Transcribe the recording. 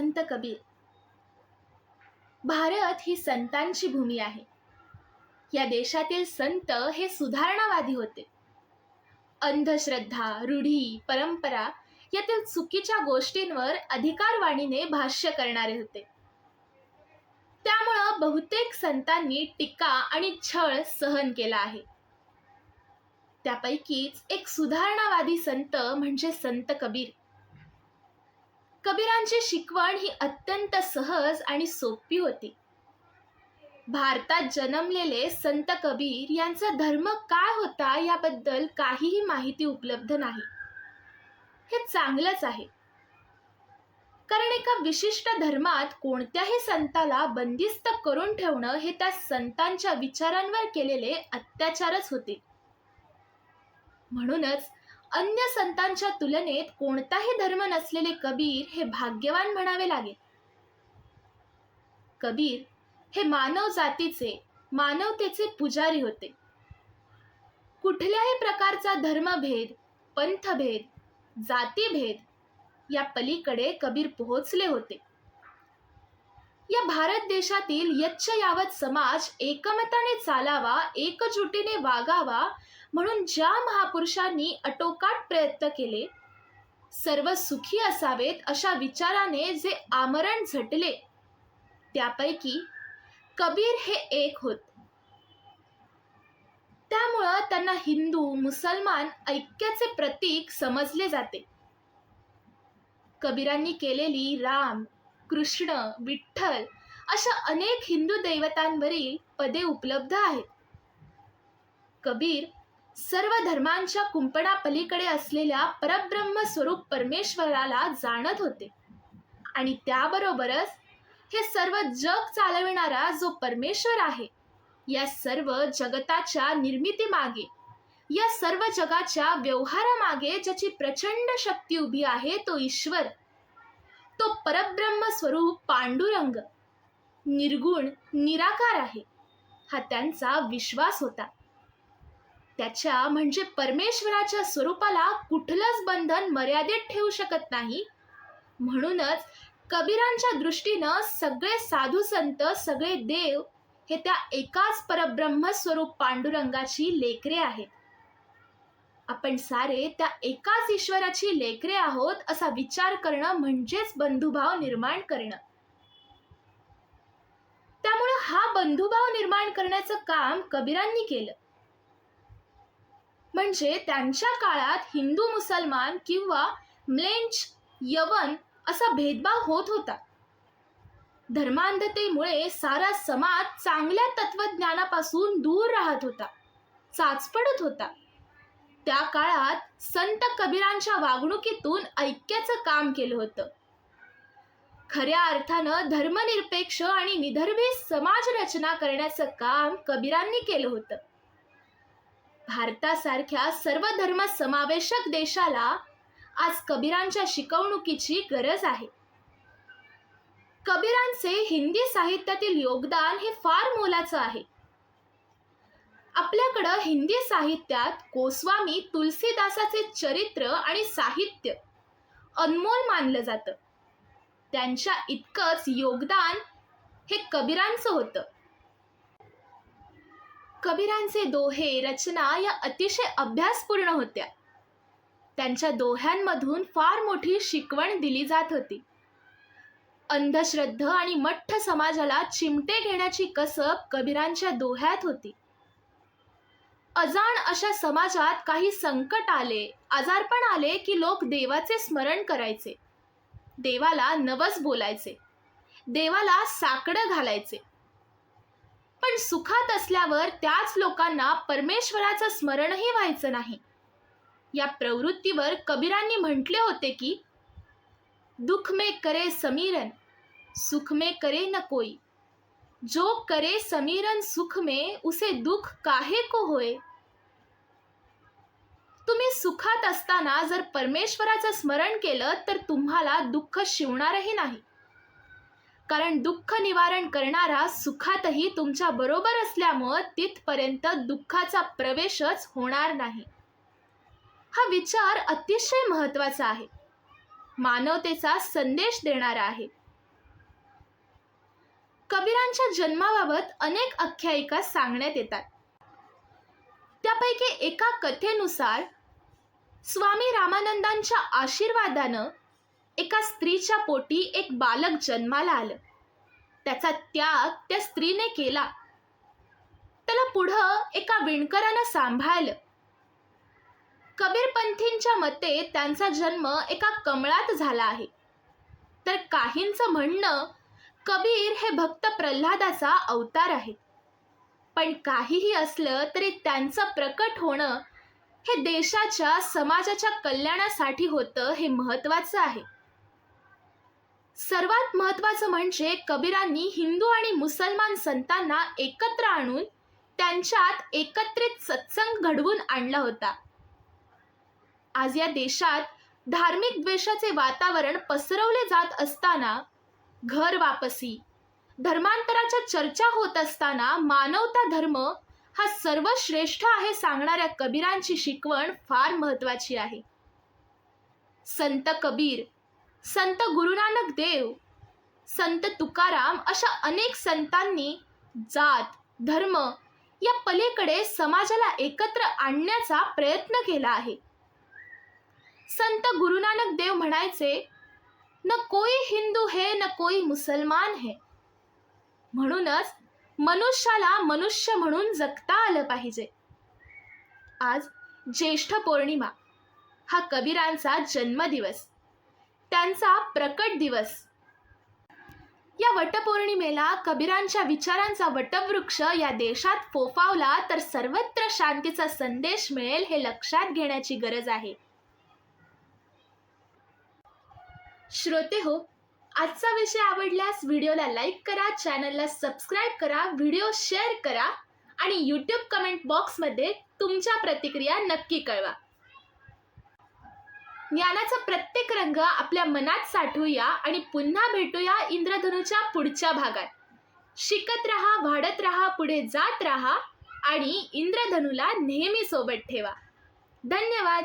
संत कबीर. भारत ही संतांची भूमी आहे. या देशातील संत हे सुधारणावादी होते. अंधश्रद्धा रूढी परंपरा यातील चुकीच्या गोष्टींवर अधिकारवाणीने भाष्य करणारे होते. त्यामुळं बहुतेक संतांनी टीका आणि छळ सहन केला आहे. त्यापैकीच एक सुधारणावादी संत म्हणजे संत कबीर. कबीरांची शिकवण ही अत्यंत सहज आणि सोपी होती. भारतात जन्मलेले संत कबीर यांचा धर्म काय होता याबद्दल काहीही माहिती उपलब्ध नाही. हे चांगलंच आहे. कारण एका विशिष्ट धर्मात कोणत्याही संताला बंदिस्त करून ठेवणं हे त्या संतांच्या विचारांवर केलेले अत्याचारच होते. म्हणूनच अन्य संतांच्या तुलनेत कोणताही धर्म नसलेले कबीर हे भाग्यवान म्हणावे लागेल. कबीर हे मानव जातीचे मानवतेचे पुजारी होते. कुठल्याही प्रकारचा धर्मभेद पंथभेद जातीभेद या पलीकडे कबीर पोहोचले होते. या भारत देशातील यच्च यावत समाज एकमताने चालावा एकजुटीने वागावा म्हणून ज्या महापुरुषांनी अटोकाट प्रयत्न केले सर्व सुखी असावेत अशा विचाराने जे आमरण झटले त्यापैकी कबीर हे एक होत. त्यामुळं त्यांना हिंदू मुसलमान ऐक्याचे प्रतीक समजले जाते. कबीरांनी केलेली राम कृष्ण विठ्ठल अशा अनेक हिंदू दैवतांवरील पदे उपलब्ध आहेत. कबीर सर्व धर्मांच्या कुंपणापलीकडे असलेल्या परब्रह्म स्वरूप परमेश्वराला जाणत होते. आणि त्याबरोबरच हे सर्व जग चालविणारा जो परमेश्वर आहे या सर्व जगताच्या निर्मितीमागे या सर्व जगाच्या व्यवहारामागे ज्याची प्रचंड शक्ती उभी आहे तो ईश्वर तो परब्रह्म स्वरूप पांडुरंग निर्गुण निराकार आहे हा त्यांचा विश्वास होता. त्याच्या म्हणजे परमेश्वराच्या स्वरूपाला कुठलंच बंधन मर्यादित ठेवू शकत नाही. म्हणूनच कबीरांच्या दृष्टीनं सगळे साधू संत सगळे देव हे त्या एकाच परब्रह्म स्वरूप पांडुरंगाची लेकरे आहेत. आपण सारे त्या एकाच ईश्वराची लेकरे आहोत असा विचार करणं म्हणजेच बंधुभाव निर्माण करणं. त्यामुळे हा बंधुभाव निर्माण करण्याचं काम कबीरांनी केलं. म्हणजे त्यांच्या काळात हिंदू मुसलमान किंवा म्लेंच यवन असा भेदभाव होत होता. धर्मांधतेमुळे सारा समाज चांगल्या तत्वज्ञानापासून दूर राहत होता चाचपडत होता. त्या काळात संत कबीरांच्या वागणुकीतून ऐक्याचं काम केलं होतं. खऱ्या अर्थानं धर्मनिरपेक्ष आणि निधर्मी समाज रचना करण्याचं काम कबीरांनी केलं होतं. भारतासारख्या सर्व धर्म समावेशक देशाला आज कबीरांच्या शिकवणुकीची गरज आहे. कबीरांचे हिंदी साहित्यातील योगदान हे फार मोलाचं आहे. आपल्याकडं हिंदी साहित्यात गोस्वामी तुलसीदासाचे चरित्र आणि साहित्य अनमोल मानलं जातं. त्यांच्या इतकंच योगदान हे कबीरांचं होतं. कबीरांचे दोहे रचना या अतिशय अभ्यासपूर्ण होत्या. त्यांच्या दोह्यांमधून फार मोठी शिकवण दिली जात होती. अंधश्रद्ध आणि मठ्ठ समाजाला चिमटे घेण्याची कसब कबीरांच्या दोह्यात होती. अजाण अशा समाजात काही संकट आले आजारपण आले की लोक देवाचे स्मरण करायचे. देवाला नवस बोलायचे. देवाला साकडं घालायचे. पण सुखात असल्यावर त्याच लोकांना परमेश्वराचं स्मरणही व्हायचं नाही. या प्रवृत्तीवर कबीरांनी म्हटले होते की दुःख मे करे समीरन सुख मे करे न कोई. जो करे समीरन सुख में उसे दुःख काहे को होय तुम्ही सुखात असताना जर परमेश्वराचं स्मरण केलं तर तुम्हाला दुःख शिवणारही नाही. कारण दुःख निवारण करणारा सुखातही तुमच्या बरोबर असल्यामुळं तिथपर्यंत दुःखाचा प्रवेशच होणार नाही. हा विचार अतिशय महत्त्वाचा आहे. मानवतेचा संदेश देणारा आहे. कबीरांच्या जन्माबाबत अनेक आख्यायिका सांगण्यात येतात. त्यापैकी एका कथेनुसार स्वामी रामानंदांच्या आशीर्वादानं एका स्त्रीच्या पोटी एक बालक जन्माला आलं. त्याचा त्याग त्या स्त्रीने केला. त्याला पुढं एका विणकरानं सांभाळलं. कबीरपंथींच्या मते त्यांचा जन्म एका कमळात झाला आहे. तर काहींचं म्हणणं कबीर हे भक्त प्रल्हादाचा अवतार आहे. पण काहीही असलं तरी त्यांचं प्रकट होणं हे देशाच्या समाजाच्या कल्याणासाठी होतं हे महत्वाचं आहे. सर्वात महत्वाचं म्हणजे कबीरांनी हिंदू आणि मुसलमान संतांना एकत्र आणून त्यांच्यात एकत्रित सत्संग घडवून आणला होता. आज या देशात धार्मिक द्वेषाचे वातावरण पसरवले जात असताना घर वापसी धर्मांतराच्या चर्चा होत असताना मानवता धर्म हा सर्वश्रेष्ठ आहे सांगणाऱ्या कबीरांची शिकवण फार महत्वाची आहे. संत कबीर संत गुरुनानक देव संत तुकाराम अशा अनेक संतांनी जात धर्म या पलीकडे समाजाला एकत्र आणण्याचा प्रयत्न केला आहे. संत गुरुनानक देव म्हणायचे न कोई हिंदू है न कोई मुसलमान है. म्हणूनच मनुष्याला मनुष्य म्हणून जगता आलं पाहिजे. आज ज्येष्ठ पौर्णिमा हा कबीरांचा जन्मदिवस. त्यांचा प्रकट दिवस. या वटपौर्णिमेला कबीरांच्या विचारांचा वटवृक्ष या देशात फोफावला तर सर्वत्र शांतीचा संदेश मिळेल हे लक्षात घेण्याची गरज आहे. श्रोते हो आजचा विषय आवडल्यास व्हिडिओला लाईक करा चॅनलला सबस्क्राईब करा व्हिडिओ शेअर करा आणि यूट्यूब कमेंट बॉक्समध्ये तुमच्या प्रतिक्रिया नक्की कळवा. ज्ञानाचा प्रत्येक रंग आपल्या मनात साठवूया आणि पुन्हा भेटूया इंद्रधनुच्या पुढच्या भागात. शिकत राहा वाढत राहा पुढे जात राहा आणि इंद्रधनुला नेहमी सोबत ठेवा. धन्यवाद.